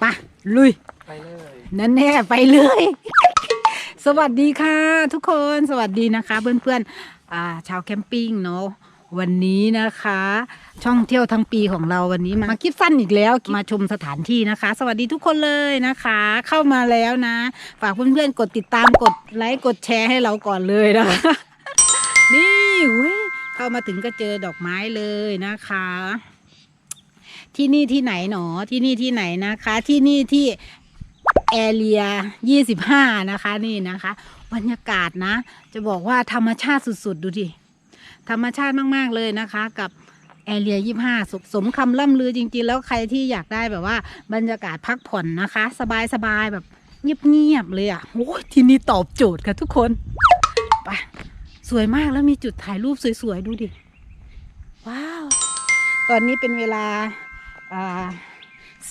ไปะลุย ไปเลย นั่นแน่ไปเลย สวัสดีค่ะ ทุกคนสวัสดีนะคะ เพื่อนๆอ่าชาวแคมปิ้งเนาะวันนี้นะคะ ช่องเที่ยวทั้งปีของเราวันนี้มาคลิปสั้นอีกแล้วมาชมสถานที่นะคะ สวัสดีทุกคนเลยนะคะ เข้ามาแล้วนะ ฝากเพื่อนๆกดติดตามกดไลค์กดแชร์ให้เราก่อนเลยนะคะ นี่เว้ยเข้ามาถึงก็เจอดอกไม้เลยนะคะ ที่นี่ที่ไหนหนอที่นี่ที่ไหนนะคะ ที่นี่ที่แอเรีย25นะคะนี่นะคะ บรรยากาศนะ จะบอกว่าธรรมชาติสุดๆ ดูดิ ธรรมชาติมากๆเลยนะคะ กับแอเรีย25สมสมคำล่ำลือจริง ๆ แล้วใครที่อยากได้แบบว่า บรรยากาศพักผ่อนนะคะ สบายๆแบบเงียบๆเลยอะโอ้ยที่นี่ตอบโจทย์ค่ะทุกคนไปสวยมากแล้วมีจุดถ่ายรูปสวยๆ ดูดิ ว้าว ตอนนี้เป็นเวลา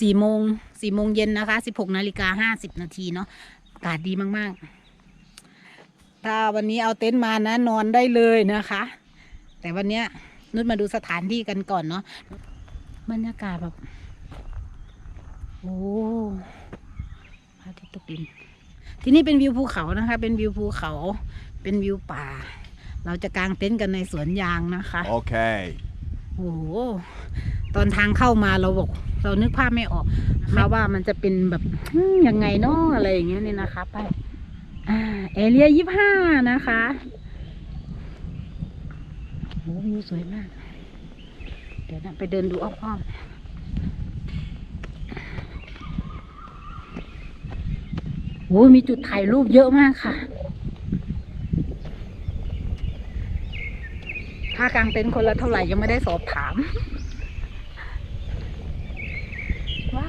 สี่โมงสี่โมงเย็นนะคะสิบหกนาฬิกาห้าสิบนาทีเนาะอากาศดีมากๆ ถ้าวันนี้เอาเต็นท์มานะนอนได้เลยนะคะ แต่วันนี้นุชมาดูสถานที่กันก่อนเนาะบรรยากาศแบบ โอ้พระอาทิตย์ตกดินที่นี่เป็นวิวภูเขานะคะ เป็นวิวภูเขา เป็นวิวป่า เราจะกางเต็นท์กันในสวนยางนะคะ โอ้ โหตอนทางเข้ามาเราบอก เรานึกภาพไม่ออกค่ะว่ามันจะเป็นแบบยังไงเนาะอะไรอย่างเงี้ยนี่นะคะ ไปอเอเรียยี่ห้านะคะโอ้วิวสวยมาก เดี๋ยวนะไปเดินดูอ้อมๆโอ้มีจุดถ่ายรูปเยอะมากค่ะ ค่ากลางเต็นท์คนละเท่าไหร่ยังไม่ได้สอบถาม ว้า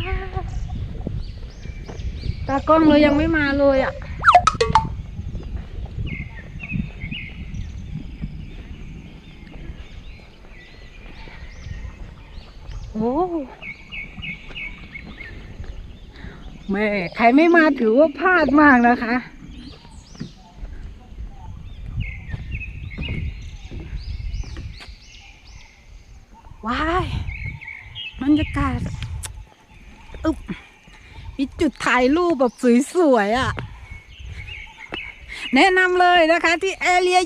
ตากล้องเลยยังไม่มาเลยอะโอ้แม่ใครไม่มาถือว่าพลาดมากนะคะ ว้ายบรรยากาศอึ๊บมีจุด ถ่ายรูปแบบสวยๆอะ่ะ แนะนำเลยนะคะ ที่แอเรีย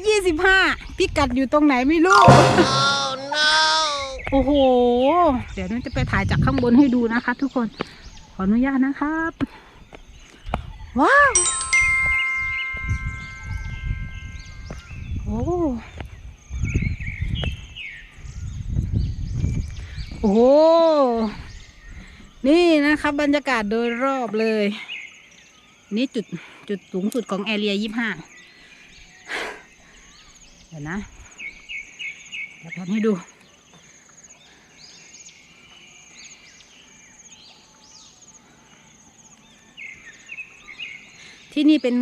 25 พิกัดอยู่ตรงไหนไม่รู้โอ้โห เดี๋ยวนุ้นจะไปถ่ายจากข้างบนให้ดูนะคะทุกคน ขออนุญาตนะครับ ว้าว โอ้โอ้โห นี่นะคะบรรยากาศโดยรอบเลย นี่จุดจุดสูงสุดของแอเรียยี่ห้าเดี๋ยวนะเดี๋ยวแพนให้ดู ที่นี่เป็น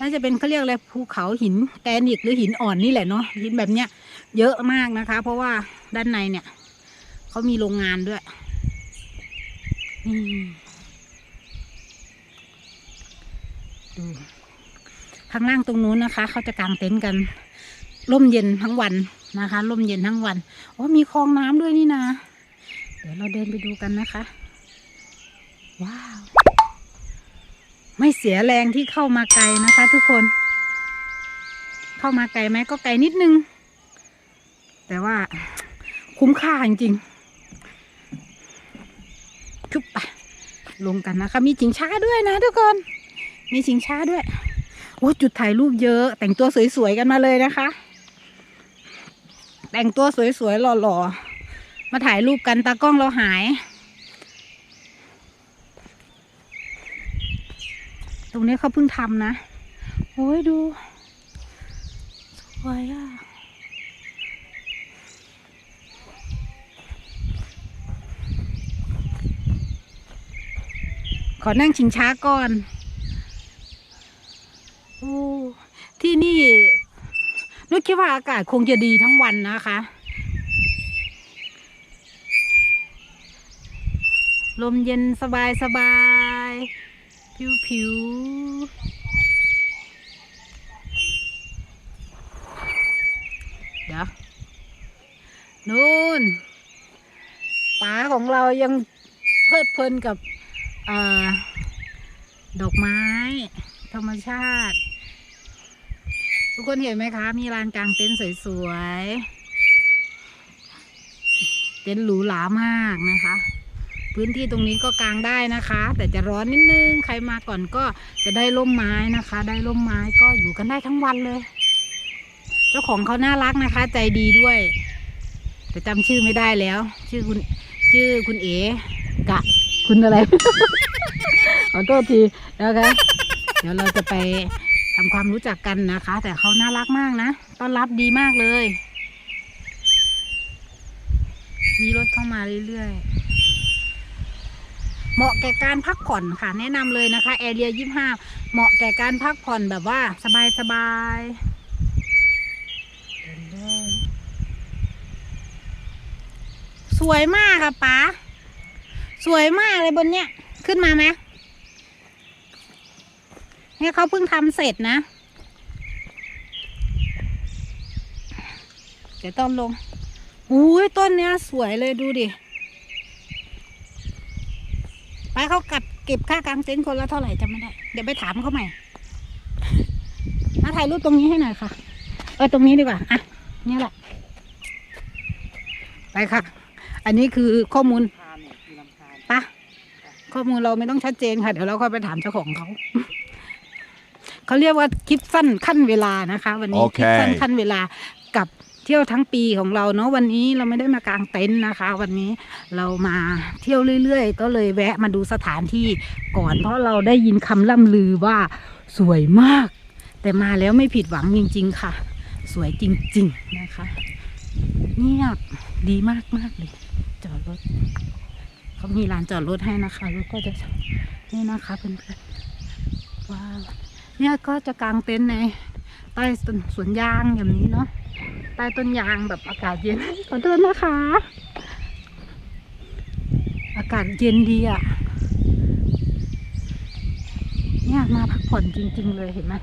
น่าจะเป็นเขาเรียกอะไรภูเขาหินแกรนิตหรือหินอ่อนนี่แหละเนาะหินแบบเนี้ย เยอะมากนะคะ เพราะว่าด้านในเนี่ยเขามีโรงงานด้วย ดูข้างล่างตรงนู้นนะคะ เขาจะกางเต็นท์กัน ร่มเย็นทั้งวันนะคะ ร่มเย็นทั้งวันโอ้มีคลองน้ำด้วยนี่นะ เดี๋ยวเราเดินไปดูกันนะคะ ว้าว ไม่เสียแรงที่เข้ามาไกลนะคะ ทุกคน เข้ามาไกลไหมก็ไกลนิดนึง แต่ว่าคุ้มค่าจริงๆ ชุบไปลงกันนะคะ มีชิงช้าด้วยนะทุกคน มีชิงช้าด้วยโอ้จุดถ่ายรูปเยอะ แต่งตัวสวยๆกันมาเลยนะคะ แต่งตัวสวยๆหล่อๆมาถ่ายรูปกันตากล้องเราหายตรงนี้เขาเพิ่งทำนะ โอ้ยดู สวยอะ ขอนั่งชิงช้าก่อนโอ้ที่นี่นุชคิดว่าอากาศคงจะดีทั้งวันนะคะ ลมเย็นสบายสบาย ผิวผิวเดี๋ยวนู่นป๋าของเรายังเพลิดเพลินกับ เอ่อดอกไม้ ธรรมชาติ ทุกคนเห็นไหมคะ มีลานกลางเต็นท์สวยๆ เต็นท์หรูหรามากนะคะ พื้นที่ตรงนี้ก็กางได้นะคะ แต่จะร้อนนิดนึง ใครมาก่อนก็จะได้ร่มไม้นะคะ ได้ร่มไม้ก็อยู่กันได้ทั้งวันเลย เจ้าของเขาน่ารักนะคะ ใจดีด้วย แต่จำชื่อไม่ได้แล้ว ชื่อคุณชื่อคุณเอ๋กะ คุณอะไร ขอโทษทีนะคะเดี๋ยวเราจะไปทำความรู้จักกันนะคะ แต่เขาน่ารักมากนะ ต้อนรับดีมากเลย มีรถเข้ามาเรื่อยๆ เหมาะแก่การพักผ่อนค่ะ แนะนำเลยนะคะแอเรียยี่ห้าเหมาะแก่การพักผ่อนแบบว่าสบายๆเดินเลยสวยมากอะป๋า สวยมากเลยบนเนี้ย ขึ้นมาไหมเนี่ยเขาเพิ่งทำเสร็จนะ เดี๋ยวต้นลงอุ้ยต้นเนี้ยสวยเลยดูดิ ไปเขากัดเก็บค่ากางเต็นท์คนละเท่าไหร่จำไม่ได้ เดี๋ยวไปถามเขาใหม่มาถ่ายรูปตรงนี้ให้หน่อยค่ะ เออตรงนี้ดีกว่า อะ เนี่ยแหละ ไปค่ะ อันนี้คือข้อมูล ทานเนี่ยคือลำธาร ปะ ข้อมูลเราไม่ต้องชัดเจนค่ะ เดี๋ยวเราค่อยไปถามเจ้าของเขา เขาเรียกว่าคลิปสั้นขั้นเวลานะคะ วันนี้โอคเคลิปสั้นขั้นเวลากับเที่ยวทั้งปีของเราเนาะวันนี้เราไม่ได้มากางเต็นท์นะคะ วันนี้เรามาเที่ยวเรื่อยๆ ก็เลยแวะมาดูสถานที่ก่อน เพราะเราได้ยินคำล่ำลือว่าสวยมาก แต่มาแล้วไม่ผิดหวังจริง ๆ ค่ะ สวยจริง ๆ นะคะเงียบดีมากมากๆเลย จอดรถ เขามีลานจอดรถให้นะคะรถก็จะนี่นะคะเพื่อนๆว้าวเนี่ยก็จะกางเต็นท์ในใต้ต้นสวนยางแบบนี้เนาะใต้ต้นยางแบบอากาศเย็นขอโทษนะคะ อากาศเย็นดีอะ่ะเนี่ยมาพักผ่อนจริง ๆ เลยเห็นไหม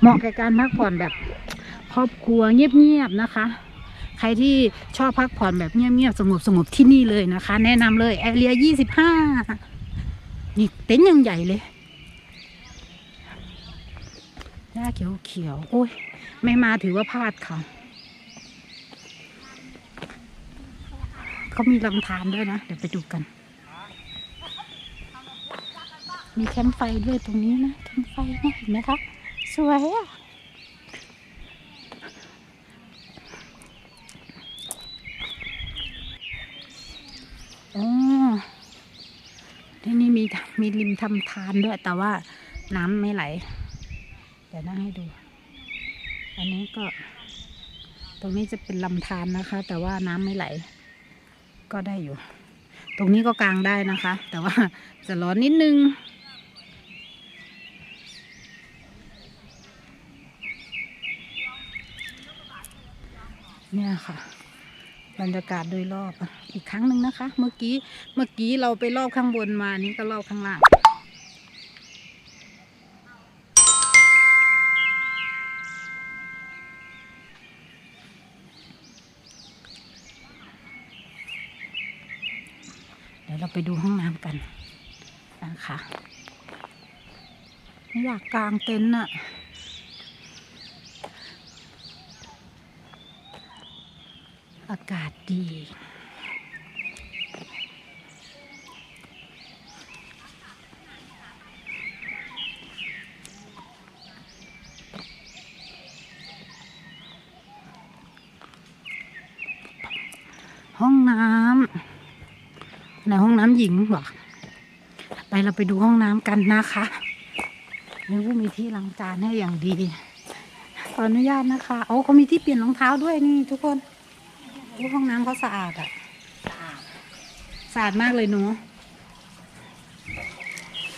เหมาะแก่การพักผ่อนแบบครอบครัวเงียบๆนะคะ ใครที่ชอบพักผ่อนแบบเงียบๆสงบสงบที่นี่เลยนะคะ แนะนำเลยแอเรียยี่สิบห้านี่เต็นท์ยังใหญ่เลยหญ้าเขียวเขียวๆโอ้ย ไม่มาถือว่าพลาดค่ะเขามีลำธารด้วยนะ เดี๋ยวไปดูกัน มีแคมป์ไฟด้วยตรงนี้นะแคมป์ไฟนะเห็นไหมคะ สวยอะ อ๋อที่นี่มีมีริมทำทานด้วย แต่ว่าน้ำไม่ไหลเดี๋ยวนั่งให้ดู อันนี้ก็ ตรงนี้จะเป็นลำธารนะคะ แต่ว่าน้ำไม่ไหล ก็ได้อยู่ ตรงนี้ก็กลางได้นะคะ แต่ว่าจะร้อนนิดนึงเนี่ยค่ะ บรรยากาศโดยรอบอีกครั้งหนึ่งนะคะ เมื่อกี้เมื่อกี้เราไปรอบข้างบนมานี่ก็รอบข้างล่างเดี๋ยวเราไปดูห้องน้ำกันนะคะไม่อยากกางเต็นท์อะ อากาศดี ห้องน้ำในห้องน้ำหญิงเหรอ ไปเราไปดูห้องน้ำกันนะคะนึกว่ามีที่ล้างจานให้อย่างดี ขออนุญาตนะคะ โอ้เขามีที่เปลี่ยนรองเท้าด้วยนี่ทุกคน โอ้ห้องน้ำเขาสะอาดอะสะอาดมากเลยหนู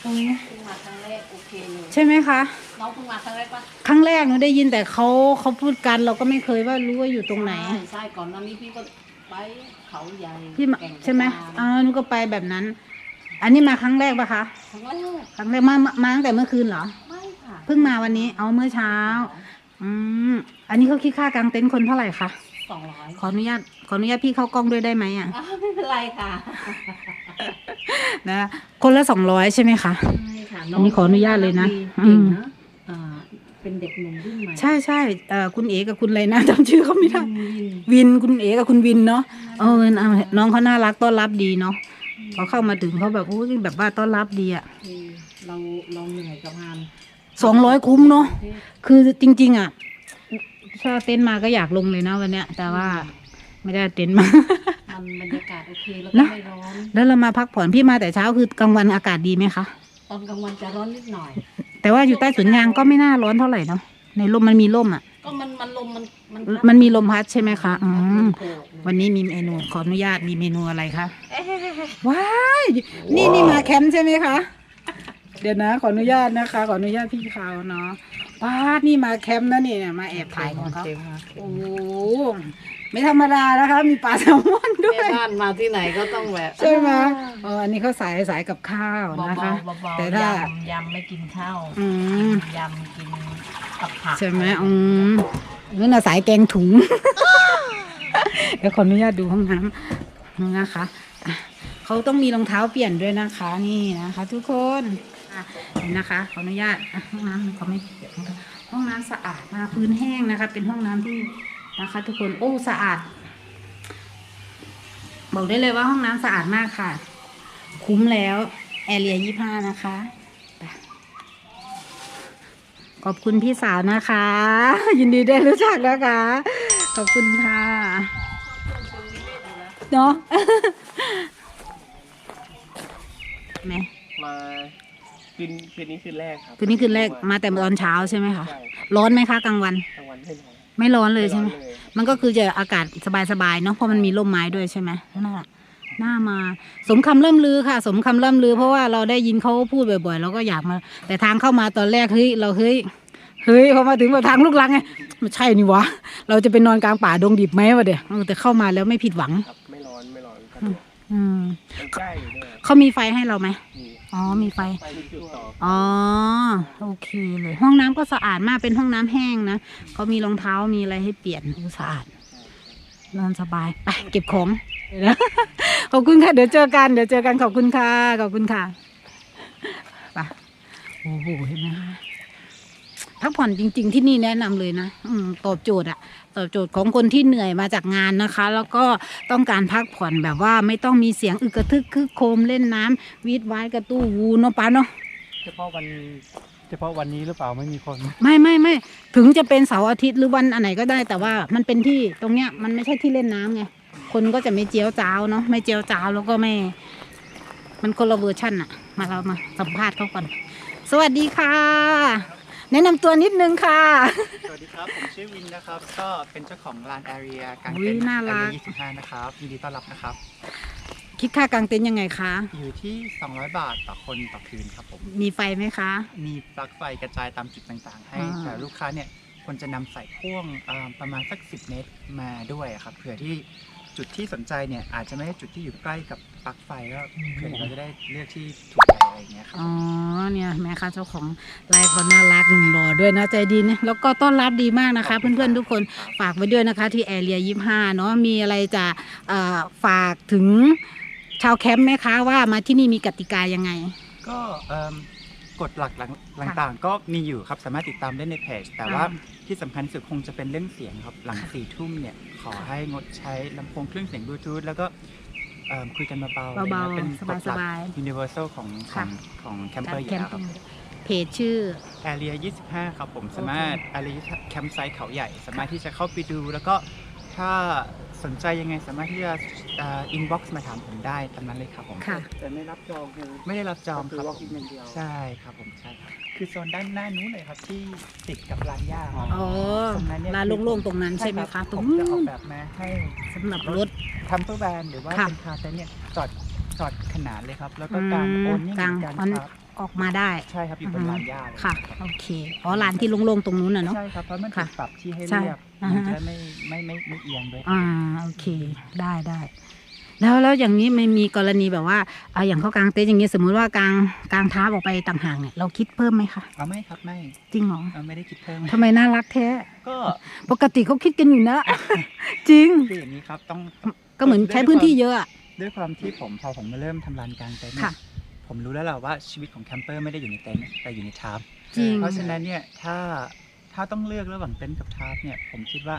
ตรงนี้เพิ่งมาครั้งแรกโอเคเลยใช่ไหมคะ น้องเพิ่งมาครั้งแรกปะครั้งแรกหนูได้ยินแต่เขาเขาพูดกันเราก็ไม่เคยว่ารู้ว่าอยู่ตรงไหน ใช่ใช่ก่อนหน้านี้พี่ก็ไปเขาใหญ่พี่มาแก่งกระจานใช่ไหมอ๋อหนูก็ไปแบบนั้น อันนี้มาครั้งแรกปะคะ ครั้งแรกครั้งแรกมามามาตั้งแต่เมื่อคืนเหรอ ไม่ค่ะเพิ่งมาวันนี้ เอาเมื่อเช้า อืม อันนี้เขาคิดค่ากางเต็นท์คนเท่าไหร่คะ สองร้อยขออนุญาตขออนุญาตพี่เข้ากล้องด้วยได้ไหมอะอ้าวไม่เป็นไรค่ะนะคนละสองร้อยใช่ไหมคะ ใช่ค่ะอันนี้ขออนุญาตเลยนะดีอืเก่งมนะอ่าเป็นเด็กหนุ่มรุ่นใหม่ใช่ใช่เอ่อคุณเอกับคุณอะไรนะจำชื่อเขาไม่ได้วินวินคุณเอกับคุณวินเนาะเออเอาน้องเขาน่ารักต้อนรับดีเนาะพอเข้ามาถึงเขาแบบโอ้ยแบบว่าต้อนรับดีอะคือเราเราเหนื่อยกับงานสองร้อยคุ้มเนาะคือจริง ๆ อะ ถ้าเต็นท์มาก็อยากลงเลยนะวันเนี้ย แต่ว่าไม่ได้เต็นท์มา มันบรรยากาศโอเคแล้วนะก็ไม่ร้อน แล้วเรามาพักผ่อนพี่มาแต่เช้าคือกลางวันอากาศดีไหมคะ ตอนกลางวันจะร้อนนิดหน่อย แต่ว่าอยู่ใต้สวนยางก็ไม่น่าร้อนเท่าไหร่เนาะ ในร่มมันมีร่มอะ ก็มันมันลมมันมันมันมีลมพัดใช่ไหมคะอืมโผล่เลยวันนี้มีเมนูขออนุญาตมีเมนูอะไรคะ ว้ายนี่นี่มาแคมป์ใช่ไหมคะ เดี๋ยวนะ ขออนุญาตนะคะ ขออนุญาตพี่เขาเนาะ ว้าดนี่มาแคมป์นะนี่เนี่ยมาแอบถ่ายของเขาเต็มมากโอ้โหไม่ธรรมดานะคะ มีปลาแซลมอนด้วแม่ย บ้านมาที่ไหนก็ต้องแบบใช่ไหมเอออันนี้เขาสายสายกับข้าวเบานะคะ ๆเบาแต่ๆถ้ายำยำไม่กินข้าวอืมยำกินกับผักใช่ไหมอืมนั่นน่ะสายแกงถุง เดี๋ยวขออนุญาตดูห้องน้ำนะคะอะเขาต้องมีรองเท้าเปลี่ยนด้วยนะคะ นี่นะคะ ทุกคน อะนี่นะคะ ขออนุญาตห้องน้ำเขาไม่เปียกนะคะห้องน้ำสะอาดมากพื้นแห้งนะคะ เป็นห้องน้ำที่นะคะ ทุกคนโอ้สะอาด บอกได้เลยว่าห้องน้ำสะอาดมากค่ะ คุ้มแล้วแอเรียยี่ห้านะคะขอบคุณพี่สาวนะคะ ยินดีได้รู้จักนะคะ ขอบคุณค่ะเนาะไหมมา คืนคืนนี้คืนแรกครับคืนนี้คืนแรกมาแต่ตอนเช้าใช่ไหมคะใช่ครับร้อนไหมคะกลางวัน กลางวันไม่ร้อนไม่ร้อนเลยใช่ไหม ร้อนเลยครับมันก็คือจะอากาศสบายๆเนาะเพราะมันมีร่มไม้ด้วยใช่ไหมนั่นแหละน่ามา สมคำเริ่มลือค่ะ สมคำเริ่มลือ เพราะว่าเราได้ยินเขาพูดบ่อยๆเราก็อยากมา แต่ทางเข้ามาตอนแรกเฮ้ยเราเฮ้ยเฮ้ยพอมาถึงแบบทางลูกลังไงมันใช่นี่วะเราจะไปนอนกลางป่าดงดิบไหมวะเดี๋ยวเออแต่เข้ามาแล้วไม่ผิดหวัง ครับ ไม่ร้อนไม่ร้อนสะดวกอืมมันใกล้อยู่ด้วยเขามีไฟให้เราไหมมี อ๋อมีไฟ ไปที่จุดต่ออ๋อ โอเคเลย ห้องน้ำก็สะอาดมากเป็นห้องน้ำแห้งนะเขามีรองเท้ามีอะไรให้เปลี่ยนสะอาดนอนสบายไปเก็บของเดี๋ยวนะ ขอบคุณค่ะ เดี๋ยวเจอกัน เดี๋ยวเจอกันขอบคุณค่ะ ขอบคุณค่ะไปโอ้โหเห็นไหมคะ พักผ่อนจริง ๆ ที่นี่แนะนำเลยนะอืมตอบโจทย์อะตอบโจทย์ของคนที่เหนื่อยมาจากงานนะคะ แล้วก็ต้องการพักผ่อนแบบว่าไม่ต้องมีเสียงอึกกระทึกคึกโครมเล่นน้ำวีดวายกระตู้วูเนาะป้าเนาะเฉพาะวันเฉพาะวันนี้หรือเปล่าไม่มีคน ไม่ไม่ไม่ถึงจะเป็นเสาร์อาทิตย์หรือวันอันไหนก็ได้แต่ว่ามันเป็นที่ตรงเนี้ยมันไม่ใช่ที่เล่นน้ำไงคนก็จะไม่เจียวจ้าวเนาะไม่เจียวจ้าวแล้วก็ไม่ มันคนละเวอร์ชันอะมาเรามาสัมภาษณ์เขาก่อน สวัสดีค่ะ แนะนำตัวนิดนึงค่ะ สวัสดีครับ ผมชื่อวินนะครับ ก็เป็นเจ้าของร้านแอเรียกางอุ๊ยเต็นท์น่ารัแอกเรีย25 นะครับยินดีต้อนรับนะครับ คิดค่ากางเต็นท์ยังไงคะ อยู่ที่ 200 บาทต่อคนต่อคืนครับผม มีไฟไหมคะ มีปลั๊กไฟกระจายตามจุดต่างๆ ให้อ่า แต่ลูกค้าเนี่ยควรจะนำใส่พ่วงเอ่อประมาณสัก 10 เมตรมาด้วยครับเผื่อที่ จุดที่สนใจเนี่ยอาจจะไม่ได้จุดที่อยู่ใกล้กับปลั๊กไฟก็เผื่อเราจะได้เลือกที่ถูกใจอะไรอย่างเงี้ยครับ อ๋อเนี่ยแม่คะเจ้าของไลฟ์เขาน่ารักหนุ่มหล่อด้วยนะใจดีนะแล้วก็ต้อนรับดีมากนะคะเพื่อนๆทุกคนฝากไว้ด้วยนะคะ ที่แอเรียยี่ห้าเนาะมีอะไรจะเอ่อฝากถึงชาวแคมป์ไหมคะว่ามาที่นี่มีกติกายังไง ก็เอิ่ม กฎหลักต่างๆก็มีอยู่ครับ สามารถติดตามได้ในเพจ แต่ว่าอ่าที่สำคัญที่สุดคงจะเป็นเรื่องเสียงครับ หลังสี่ทุ่มเนี่ย ขอให้งดใช้ลำโพงเครื่องเสียงบลูทูธแล้วก็เอิ่มคุยกันเบาๆอะไรเบาๆเงี้ยเป็นกฎหลักสบายๆ universal ของขค่ะองของแคมเปกาอรร์อยู่แคมแล้วครับปิ้งเพจชื่อ Area 25 ครับผมสามารถ Area แคมป์ไซต์เขาใหญ่ สามารถที่จะเข้าไปดูแล้วก็ถ้า สนใจยังไงสามารถที่จะอินบ็อกซ์มาถามผมได้ตามนั้นเลยครับผมค่ะ แต่ไม่รับจองคือไม่ได้รับจองคืคอรับ walk in อย่างเดียว ใช่ครับผมใช่ครับ คือโซนด้านหน้านู้นเลยครับที่ติดกับร้านย่าอ๋อ อ๋อตรงนั้นเนี่ยลานโล่งๆตรงนั้นใช่ไหมรัคะบตรงผมจะอนู้อกนแบบมาให้สำหรับรถทำเพื่อแบรนด์หรือว่าค่ะเป็นคาร์เต็นท์เนี่ยจอดจอดขนานเลยครับ แล้วก็อืมการโอนนิ่งกลางการออนครับ ออกมาได้ใช่ครับอยู่บนลานหญ้าเลยค่ะรับโอเคอ๋อลานที่โล่งๆตรงนู้นน่ะเนาะใช่ครับเพราะมันถูค่ะกปรับที่ให้ใช่เรียบอ่ามันฮะจะไม่ไม่ไม่ไม่เอียงด้วยอ่าโอเคได้ได้แล้วแล้วอย่างนี้ไม่มีกรณีแบบว่าเอาอย่างเขากางเต็นท์อย่างนี้สมมุติว่ากางกางท้าออกไปต่างหากเนี่ยเราคิดเพิ่มไหมคะเอาไม่ครับไม่จริงเหรอเอาไม่ได้คิดเพิ่มทำไมน่ารักแท้ก็ปกติเขาคิดกันอยู่นะ จริงคืออย่างนี้ครับต้องก็เหมือนใช้พื้นที่เยอะอะด้วยความที่ผมพอผมมาเริ่มทำร้านกลางเต็นท์เนี่ยค่ะ ผผมรู้แล้วแหละว่าชีวิตของแคมเปอร์ไม่ได้อยู่ในเต็นท์แต่อยู่ในทาร์ปจริง เพราะฉะนั้นเนี่ยถ้าถ้าต้องเลือกระหว่างเต็นท์กับทาร์ปเนี่ยผมคิดว่า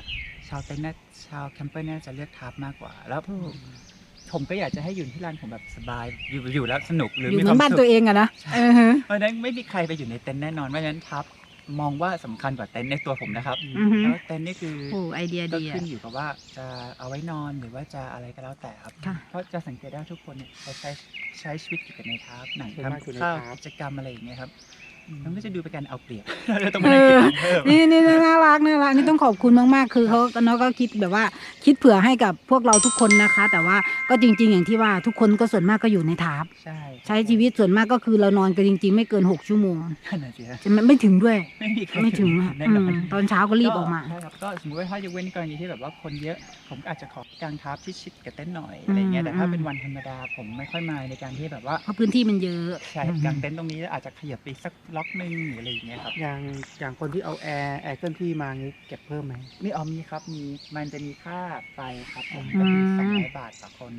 ชาวเต็นท์น่าชาวแคมเปอร์น่าจะเลือกทาร์ปมากกว่า แล้วผมก็อยากจะให้อยู่ที่ร้านผมแบบสบายอยู่อยู่แล้วสนุกหรืออยู่มีเหคมือวามนบ้านสุตัวขเองอะนะเออฮะเพราะฉะนั้นไม่มีใครไปอยู่ในเต็นท์แน่นอนเพราะฉะนั้นทาร์ป มองว่าสำคัญกว่าเต็นท์ในตัวผมนะครับอือฮึ แล้วเต็นท์นี่คือ โอ้ไอเดียก็ดีอะขึ้นอยู่กับว่าจะเอาไว้นอนหรือว่าจะอะไรก็แล้วแต่ครับ ค่ะ เพราะจะสังเกตได้ว่าทุกคนเนี่ยเขาใช้ใช้ชีวิตอยู่กับในทาร์ปหนังส่วนมากอยู่ในทำข้าวทาร์ปกิจกรรมอะไรอย่างเงี้ยครับ มันก็จะดูเป็นการเอาเปรียบเราต้องมานั่งคิดตังค์เพิ่มนี่นี่น่ารักน่ารักนี่ต้องขอบคุณมากๆ คือเขาน้องก็คิดแบบว่าคิดเผื่อให้กับพวกเราทุกคนนะคะ แต่ว่าก็จริง ๆ อย่างที่ว่าทุกคนก็ส่วนมากก็อยู่ในทาร์ปใช่ใช้ชีวิตส่วนมากก็คือเรานอนกันจริง ๆ ไม่เกิน 6 ชั่วโมงนั่นน่ะสิฮะจะไม่ไม่ถึงด้วย ไม่มีใครไม่ถึงอะแน่อืนอมน ตอนเช้าก็รีบออกมา ใช่ครับก็สมมติว่าถ้ายกเว้นกรณีที่แบบว่าคนเยอะ ผมก็อาจจะขอกางทับที่ชิดกับเต็นท์หน่อยอะไรเงี้ยแต่ถ้าเป็นวันธรรมดาผมไม่ค่อยมาในการที่แบบว่าเพราะพื้นที่มันเยอะ ใช่กางเต็นท์ตรงนี้แล้วอาจจะขยับไปอีกสักล็อกนึงหรืออะไรอย่างเงี้ยครับ อย่างอย่างคนที่เอาแอร์แอร์เคลื่อนที่มางี้เก็บเพิ่มไหม มีออมมีครับมีมันจะมีค่าไฟครับผมอืก็มคือสองร้อยบาทต่อคน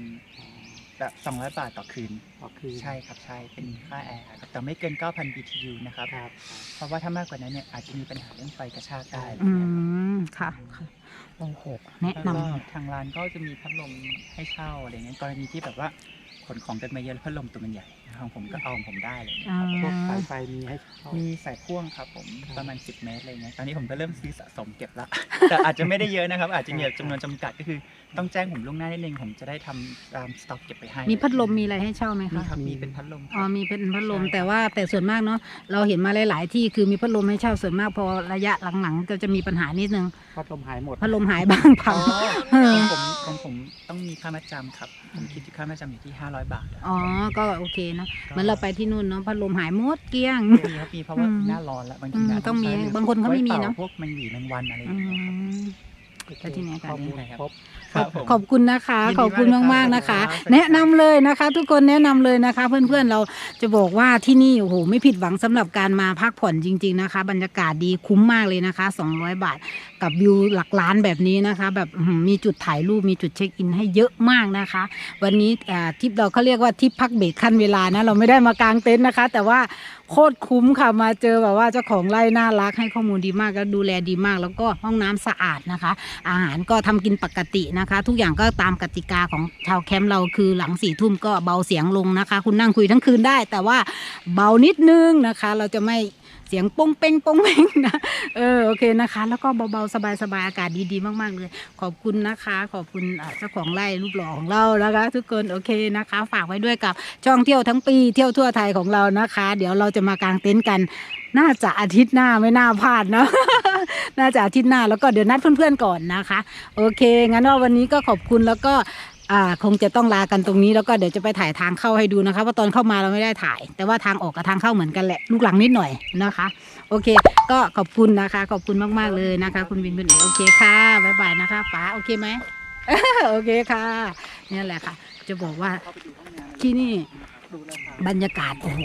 แบบสองร้อยบาทต่อคืน ก็คือใช่ครับใช่เป็นค่าแอร์ครับแต่ไม่เกิน 9,000 BTU นะครับ ครับ เพราะว่าถ้ามากกว่านั้นเนี่ยอาจจะมีปัญหาเรื่องไฟกระชากได้อืมค่ะค่ะโอ้โหแนะแล้วนำก็ทางร้านก็จะมีพัดลมให้เช่าอะไรเงี้ยกรณีที่แบบว่าขนของกันมาเยอะแล้วพัดลมตัวมันใหญ่ ของผมก็เอาของผมได้เลยอ่า พวกสายไฟมีให้เช่า มีสายพ่วงครับผมครับ ประมาณ 10 เมตรอะไรเงี้ยตอนนี้ผมก็เริ่มซื้อสะสมเก็บละ แต่อาจจะไม่ได้เยอะนะครับ อาจจะมีแบบจำนวนจำกัดก็คือต้องแจ้งผมล่วงหน้านิดนึงผมจะได้ทำตามสต็อกเก็บไปให้มีพัดลมมีอะไรให้เช่าไหมมีคะ ครับมีเป็นพัดลมคอ๋อรับมีเป็นพัดลมใช่ แต่ว่าแต่ส่วนมากเนาะเราเห็นมาหลาย ๆ ที่คือมีพัดลมให้เช่าส่วนมากพอระยะหลังๆ ก็จะมีปัญหานิดนึงพัดลมหายหมดพัดลมหายบ้างพัง เออ ของผมของผมต้องมีค่ามัดจำครับ ผมคิดที่ค่ามัดจำอยู่ที่ 500 บาทอะ อ๋อก็โอเคนะเหมือนเราไปที่นู่นเนาะพัดลมหายหมดเกลี้ยง มีครับมีเพราะว่าอืมหน้าร้อนแล้วบางทีอืมอาจต้องมี ใช้หรืบางคนเขาไม่มีเนอะว้ป่พวกแมันหวีแมงวันอะไรออืย่างเงี้ยครับม แล้วที่ไหนกันข้อมูลเนี่ยครบ ครับผม ขอบคุณนะคะ ยินดีขอบคุณมากเลยมากๆครับนะคะ ครับ แนะนำเลยนะคะ ทุกคนแนะนำเลยนะคะ เพื่อนๆเราจะบอกว่าที่นี่โอ้โหไม่ผิดหวังสำหรับการมาพักผ่อนจริง ๆนะคะ บรรยากาศดีคุ้มมากเลยนะคะ 200 บาท กับวิวหลักล้านแบบนี้นะคะ แบบอื้อหือมีจุดถ่ายรูปมีจุดเช็คอินให้เยอะมากนะคะ วันนี้อ่าทริปเราเขาเรียกว่าทริปพักเบรกขั้นเวลานะเราไม่ได้มากางเต็นท์นะคะ แต่ว่า โคตรคุ้มค่ะมาเจอแบบว่าเจ้าของไร่น่ารักให้ข้อมูลดีมากแล้วดูแลดีมาก แล้วก็ห้องน้ำสะอาดนะคะ อาหารก็ทำกินปกตินะคะ ทุกอย่างก็ตามกติกาของชาวแคมป์เราคือหลังสี่ทุ่มก็เบาเสียงลงนะคะ คุณนั่งคุยทั้งคืนได้ แต่ว่าเบานิดนึงนะคะ เราจะไม่ เสียงป้งเป้งป้งเป้งนะเออโอเคนะคะ แล้วก็เบาๆสบายๆอากาศดีๆมากๆเลย ขอบคุณนะคะ ขอบคุณเจ้าของไร่รูปหล่อของเรานะคะ ทุกคนโอเคนะคะ ฝากไว้ด้วยกับช่องเที่ยวทั้งปีเที่ยวทั่วไทยของเรานะคะ เดี๋ยวเราจะมากางเต็นท์กันน่าจะอาทิตย์หน้าไม่น่าพลาดเนาะ น่าจะอาทิตย์หน้าแล้วก็เดี๋ยวนัดเพื่อนๆก่อนนะคะ โอเค งั้นว่าวันนี้ก็ขอบคุณแล้วก็ อ่าคงจะต้องลากันตรงนี้แล้วก็เดี๋ยวจะไปถ่ายทางเข้าให้ดูนะคะว่าตอนเข้ามาเราไม่ได้ถ่าย แต่ว่าทางออกกับทางเข้าเหมือนกันแหละลูกหลังนิดหน่อยนะคะ โอเค ก็ขอบคุณนะคะ ขอบคุณมากๆเลยนะคะ คุณวินคุณเอ๋โอเคค่ะบ๊ายบายนะคะป๋าโอเคไหมโอเคค่ะนี่แหละค่ะ จะบอกว่าที่นี่บรรยากาศโอ้โห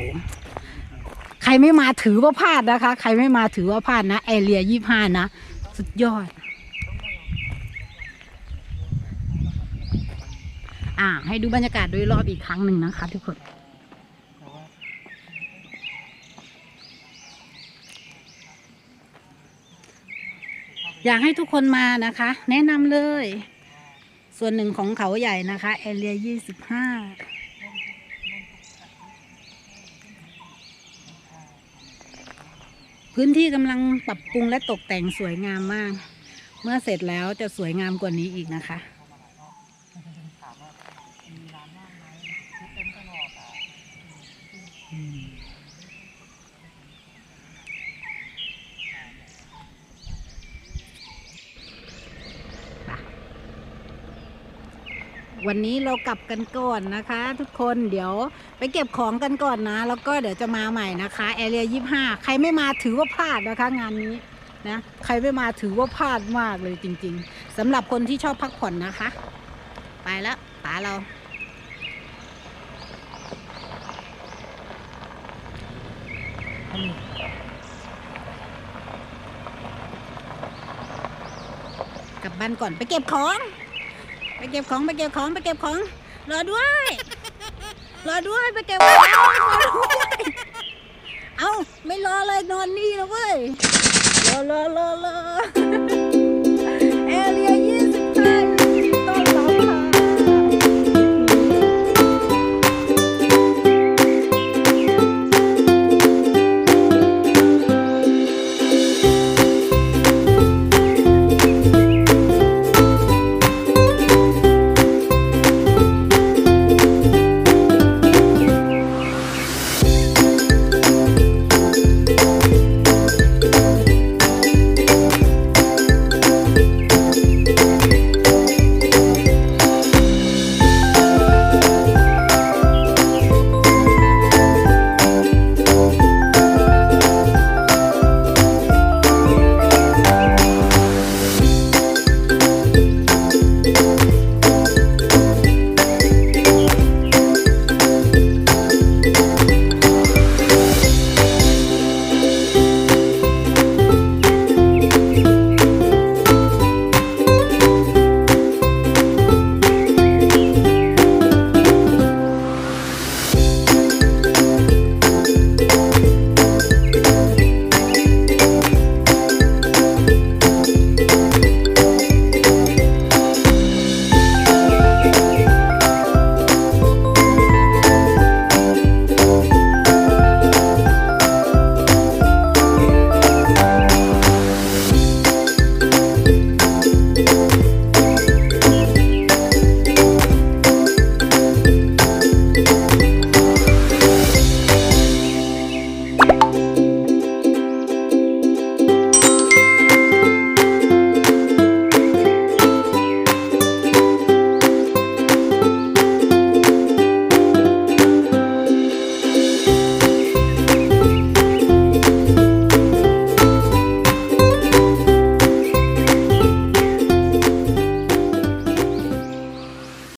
ใครไม่มาถือว่าพลาดนะคะ ใครไม่มาถือว่าพลาดนะแอเรียยี่ห้านะ สุดยอด อ่า ให้ดูบรรยากาศโดยรอบอีกครั้งหนึ่งนะคะทุกคนอยากให้ทุกคนมานะคะ แนะนำเลย ส่วนหนึ่งของเขาใหญ่นะคะแอเรียยี่สิบห้าพื้นที่กำลังปรับปรุงและตกแต่งสวยงามมาก เมื่อเสร็จแล้วจะสวยงามกว่านี้อีกนะคะ วันนี้เรากลับกันก่อนนะคะ ทุกคนเดี๋ยวไปเก็บของกันก่อนนะ แล้วก็เดี๋ยวจะมาใหม่นะคะแอเรียยี่ห้าใครไม่มาถือว่าพลาดนะคะ งานนี้นะใครไม่มาถือว่าพลาดมากเลยจริง ๆสำหรับคนที่ชอบพักผ่อนนะคะ ไปแล้วป๋าเรากลับบ้านก่อนไปเก็บของ เก็บของไปเก็บของไปเก็บของรอด้วย รอด้วยไปเก็บไว้รอด้วยเอาไม่รอเลยนอนนี่นะเว้ยรอรอรอรอเอเรียยี่